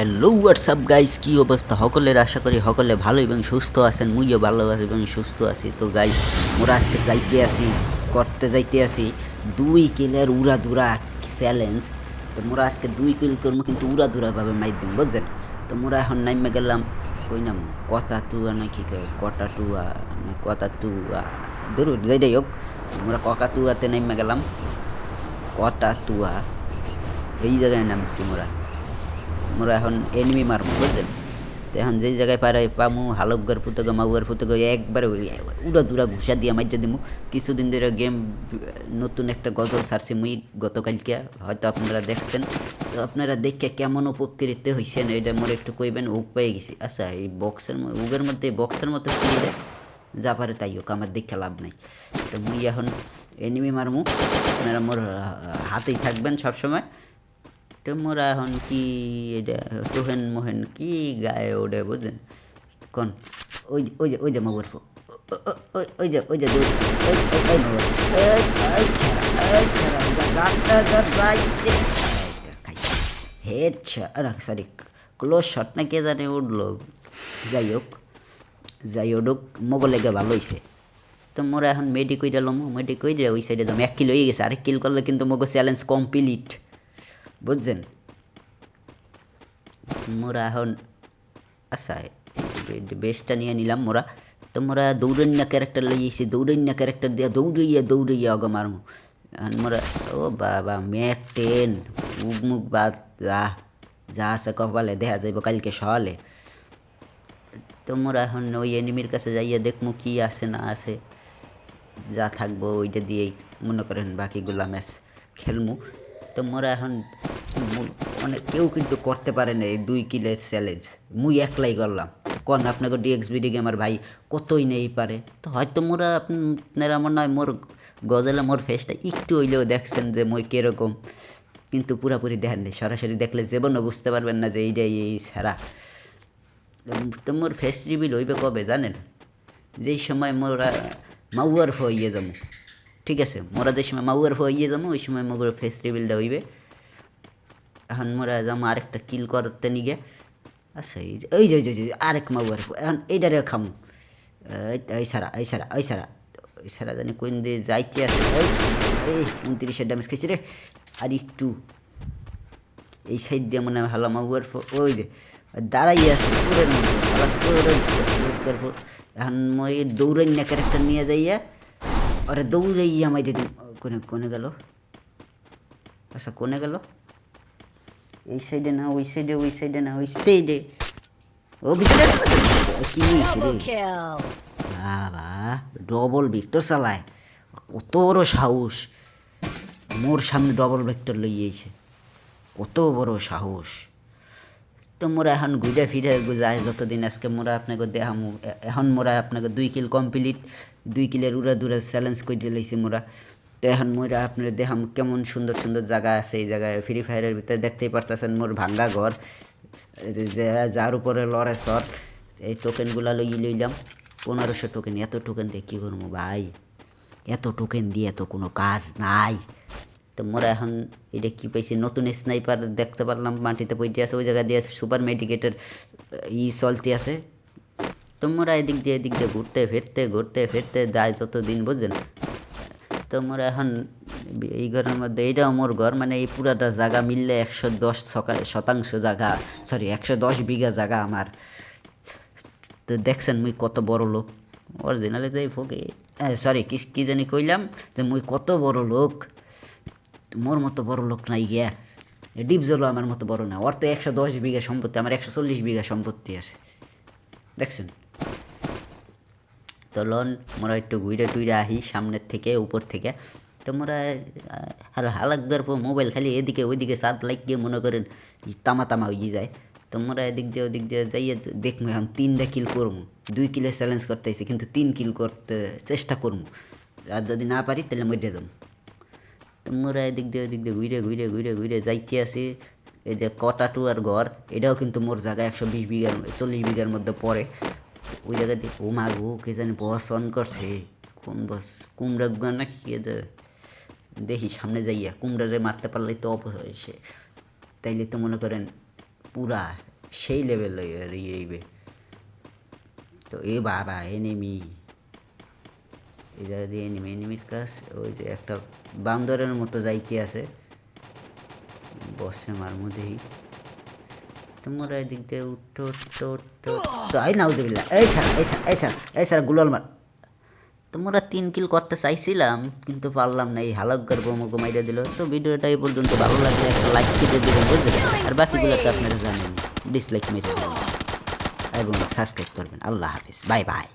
Hello WhatsApp guys কি অবস্থা? সকলের আশা করি সকলে ভালো এবং সুস্থ আছেন, মুইও ভালো আছি এবং সুস্থ আছি। তো গাইস মোরা আজকে যাইতে আসি, করতে যাইতে আসি দুই কিলের উড়া দুরা চ্যালেঞ্জ তো মোরা আজকে দুই কিল করব কিন্তু উড়া দুরাভাবে মাই দিন বুঝছেন? তো মোরা এখন নাইমে গেলাম, কই নাম? কথা টুয়া না কি কটা টুয়া না কথা টুয়া ধরু যাই হোক, মোরা ককা টুয়াতে নাইমে গেলাম। কটা তুয়া এই জায়গায় নামছি মোরা। মোরা এখন এনিমি মারবো, বুঝছেন? তো এখন যেই জায়গায় পারে পামু, হালকগার ফুতগো মাউগার ফুতগো একবারে উড়া দুরা ঘুষা দিয়ে মাইতে দিমু। কিছুদিন ধরে গেম নতুন একটা গজল ছাড়ছি মুই গতকালকে, হয়তো আপনারা দেখছেন। তো আপনারা দেখে কেমন উপকৃত হয়েছেন এটা মোর একটু কইবেন উগ পেয়ে গেছি। আচ্ছা এই বক্সের উগের মধ্যে বক্সের মতো কি যা পারে তাই হোক, আমার দেখে লাভ নাই। তো মুই এখন এনিমি মারমু। আপনারা মোর হাতেই থাকবেন সবসময়। তো মোরা এখন কি এটা তোহেন মোহেন কি গায়ে ওঠে বুঝলেন কোন ওই ওই যে ওই যে মগর ওই যে ওই যে হেড সরি ক্লোজ শট না কে জানে উঠল যাই হোক যাই উঠুক মগর লেগে ভালো হয়েছে তো মোরা এখন মেডি কইরা লম মেডি কইরা ওই সাইডে যাম এক কিল হয়ে গেছে আরেক কিল করলে কিন্তু মগো চ্যালেঞ্জ কমপ্লিট বুঝছেন? মোরা এখন আচ্ছা বেশটা নিয়ে নিলাম মোরা। তো মোরা দৌড়ন্যা ক্যারেক্টার লইয়েছি দৌড়ন্যা ক্যারেক্টার দিয়া দৌড়াইয়া দৌড়াইয়া অগ মারমু। মোরা, ও বাবা, ম্যাক টেন, মুখ বাদ, যা যা আছে কপালে, দেখা যাইব কালকে সকালে। তো মোরা এখন ওই এনিমির কাছে যাইয়া দেখমু কি আছে না আছে। যা থাকব ওইটা দিয়েই মনে করেন বাকিগুলা ম্যাচ খেলমু। তো মোরা এখন অনেক কেউ কিন্তু করতে পারে না এই দুই কিলের চ্যালেঞ্জ মুই একলাই করলাম। কোন, আপনাকে ডিএক্সবিডি গেমার ভাই কতই নেই পারে। তো হয়তো মোরা আপনারা মনে হয় মোর গজলে মোর ফেসটা একটু হইলেও দেখছেন যে মই কীরকম। কিন্তু পুরাপুরি দেখেন নেই। সরাসরি দেখলে জীবনও বুঝতে পারবেন না যে এইটাই এই ছাড়া তো মোর ফেস রিভিল হইবে কবে জানেন? যেই সময় মোরা মাউয়ার ফো ইয়ে যাব। ঠিক আছে মোরা যে সময় মাউয়ার ফো ইয়ে যাব ওই সময় মোর ফেস হইবে। এখন মোরা যাব আরেকটা কিল করতে নিগে। আচ্ছা এই যে এই যে এই যে, আরেক মাউয়ার এখন এইটারে খামু। এই সারা এই সারা এই সারা ওই সারা জানি কোন দিয়ে যাইতে আছে। এই উনত্রিশের ড্যামেজ খেয়েছি রে। আর একটু এই সাইড দিয়ে মনে হয় ভালো মাগুয়ার ওই যে দাঁড়াই আছে সুরের মধ্যে সুরের এখন মই দৌড়াই না ক্যারেক্টার নিয়ে যাইয়া আরে দৌড়াইয়া মাই দিদি কোনে কোনে গেল আচ্ছা কোনে গেল এই সাইডে না ওই সাইডে ওই সাইডে না ওই সাইডে ও ভিতরে কি রে. বাবা ডবল ভিক্টর চালায় কত বড় সাহস মোর সামনে ডবল ভেক্টর লইয়েছে কত বড় সাহস তো মোরা এখন ঘুরে ফিরে যায় যতদিন আজকে মোরা আপনাকে দেখামু এ- এখন মোরা আপনাকে দুই কিল কমপ্লিট দুই কিলের উড়া দুরা চ্যালেঞ্জ করে লাইছি মোরা। তো এখন মোরা আপনার দেখাম কেমন সুন্দর সুন্দর জায়গা আছে এই জায়গায়। ফ্রি ফায়ারের ভিতরে দেখতেই পারতেছেন মোর ভাঙ্গা ঘর। যার উপরে লড়ে সর এই টোকেনগুলা লই লইলাম। পনেরোশো টোকেন এত টোকেন দিয়ে কী করব ভাই? এত টোকেন দিয়ে তো কোনো কাজ নাই। তো মোরা এখন এটা কি পাইছি? নতুন স্নাইপার দেখতে পারলাম, মাটিতে পইতে আছে, ওই জায়গা দিয়ে সুপার মেডিকেটের ই চলতে আছে। তো মোরা এদিক দিয়ে এদিক দিয়ে ঘুরতে, ফিরতে ঘুরতে, ফিরতে যায় যত দিন বুঝছেন। তো মোরা এখন এই ঘরের মধ্যে এইটাও মোর ঘর মানে এই পুরাটা জায়গা মিললে একশো দশ শতাংশ জায়গা সরি একশো দশ বিঘা জায়গা আমার। তো দেখছেন মুই কত বড় লোক। অরিজিনালি এই ফোকে সরি কি কি জানি কইলাম যে মুই কত বড় লোক। মোর মতো বড় লোক নাই গিয়া ডিপজলও আমার মতো বড় না। ওর তো একশো দশ বিঘা সম্পত্তি, আমার একশো চল্লিশ বিঘা সম্পত্তি আছে। দেখছেন? তো লন, মোরা একটু ঘুরে টুইরে আহি সামনের থেকে, উপর থেকে। তো মোরা হালা হালাক পর মোবাইল খালি এদিকে ওইদিকে লাইক গিয়ে মনে করেন তামা তামা হয়ে যায়। তো মোরা এদিক দিয়ে ওদিক দিয়ে যাইয়ে দেখব এখন তিনটা কিল করব দুই কিলের চ্যালেঞ্জ করতেছি, কিন্তু তিন কিল করতে চেষ্টা করব আর যদি না পারি তাহলে মরে যাব মোরা এদিক দিয়ে, ওদিক দিয়ে ঘুরে ঘুরে ঘুরে ঘুরে যাইতে আসি এই যে কটাটু আর ঘর, এটাও কিন্তু মোর জায়গা একশো বিশ বিঘার চল্লিশ বিঘার মধ্যে পড়ে। ওই জায়গা দিয়ে, ও মা গো, কে জানি বস অন করছে। কোন বস, কুমড়া গুয়া না কি? দেখি, সামনে যাইয়া কুমড়ারে মারতে পারলেই তো অপসে তাইলে তো মনে করেন পুরা সেই লেভেল ইয়েবে তো এ বাবা এই জায়গা দিয়ে এনিমি এনিমির কাজ। ওই যে একটা বান্দরের মতো যাইতে আছে। বসছে মার মধ্যেই তোমরা এদিক দিয়ে উঠো উঠো উঠো তো আই, নাউজুবিল্লাহ। এই স্যার এই স্যার এই স্যার এই স্যার, গুলাল মার। তোমরা তিন কিল করতে চাইছিলাম, কিন্তু পারলাম না। এই হালকগার বোমকে মাইরা দিল। তো ভিডিওটা এই পর্যন্ত। ভালো লাগলে একটা লাইক কেটে দেবেন, বুঝলেন? আর বাকিগুলো তো আপনারা জানেন। ডিসলাইক মেরে দেবেন। এবং সাবস্ক্রাইব করবেন। আল্লাহ হাফিজ। Bye bye.